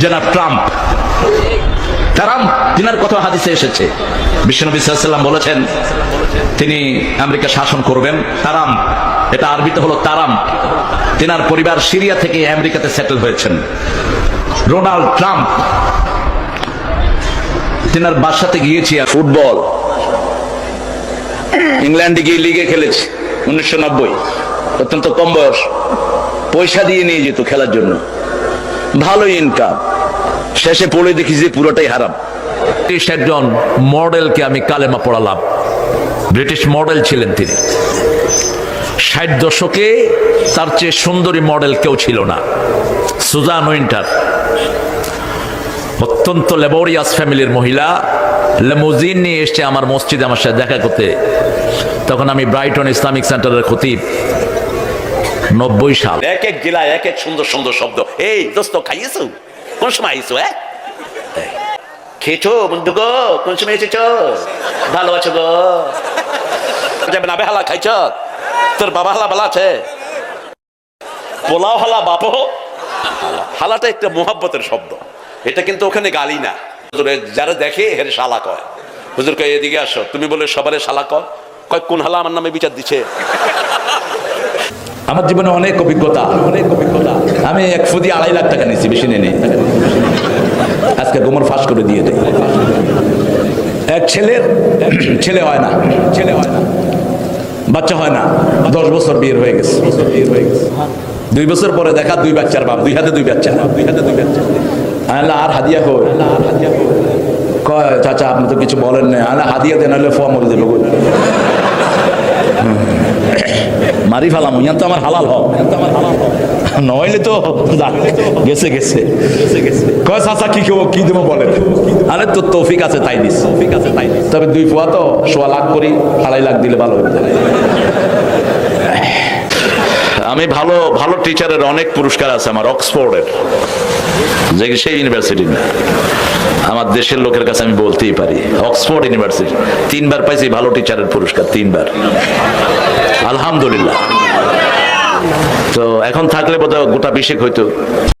জনাব Trump. Trump, তিনার কথা হাদিসে এসেছে। বিশ্বনবী সাল্লাম বলেছেন, তিনি আমেরিকা শাসন করবেন, তারাম, এটা আরবিতে হলো তারাম। তিনার পরিবার সিরিয়া থেকে আমেরিকাতে সেটেল হয়েছেন। রোনাল্ড ট্রাম্প, তিনার বাসাতে গিয়েছি ফুটবল। ইংল্যান্ডে গিয়ে লিগে খেলেছি, উনিশশো নব্বই। অত্যন্ত কম বয়স। পয়সা দিয়ে নিয়ে যেত খেলার জন্য। ভালো ইনকাম শেষে পড়ে দেখি যে পুরোটাই হারাম। ব্রিটিশ একজন মডেলকে আমি কালেমা পড়ালাম। ব্রিটিশ মডেল ছিলেন তিনি। ষাট দশকে তার চেয়ে সুন্দরী মডেল কেউ ছিল না। সুজান উইন্টার অত্যন্ত লেবোরিয়াস ফ্যামিলির মহিলা। লেমোজিন নিয়ে এসছে আমার মসজিদে আমার সাথে দেখা করতে। তখন আমি ব্রাইটন ইসলামিক সেন্টারের খতিব। নব্বই সাল। এক এক জেলায় এক এক সুন্দর সুন্দর শব্দ। এই, দোস্ত, খাইয়েছো? কোন সময় আইসো হ্যাঁ? খেয়েছো, বন্ধু গো? কোন সময় এসেছ? ভালো আছো গো? যাবে না, বেহালা খাইছ? তোর বাবা হালা ভালো আছে? পোলাও হালা বাপো হালাটা একটা মোহাব্বতের শব্দ। এটা কিন্তু ওখানে গালি না। যারা দেখে হেরে শালা কয়। হুজুর কয়, এদিকে আসো। তুমি বলে, সবারে শালা কয়। কয়, কোন হালা আমার নামে বিচার দিচ্ছে আমার জীবনে অনেক অভিজ্ঞতা। অনেক অভিজ্ঞতা আমি এক ফুদি আড়াই লাখ টাকা নিয়েছি, বেশি নেই আজকে গোমর ফাঁস করে দিয়ে দেয় এক ছেলের ছেলে হয় না ছেলে হয় না। বাচ্চা হয় না। দশ বছর বিয়ের হয়ে গেছে। দুই বছর পরে দেখা, দুই বাচ্চার বাপ, দুই হাতে দুই বাচ্চা। দুই হাতে দুই বাচ্চা আল্লাহ, আর হাদিয়া কই? কয়, চাচা, আপনি তো কিছু বলেন না আল্লাহ, হাদিয়া দেন হলে ফোয়া মরে দেবো। মারি ফেলাম ইয়ান তো আমার হালাল হক। নইলে তো গেছে গেছে। কয় চাচা কি কেউ কি দেবো বলে আরে তোর তৌফিক আছে তাই দিস। তৌফিক আছে তাই দিস। তবে দুই পোয়া তো সোয়া লাখ করি আড়াই লাখ দিলে ভালো হতো আমি ভালো ভালো টিচারের অনেক পুরস্কার আছে আমার অক্সফোর্ডের যে সেই ইউনিভার্সিটি আমার দেশের লোকের কাছে আমি বলতেই পারি অক্সফোর্ড ইউনিভার্সিটি তিনবার পাইছি ভালো টিচারের পুরস্কার তিনবার। আলহামদুলিল্লাহ। তো এখন থাকলে বোধহয় গোটা বিশেক হইতো।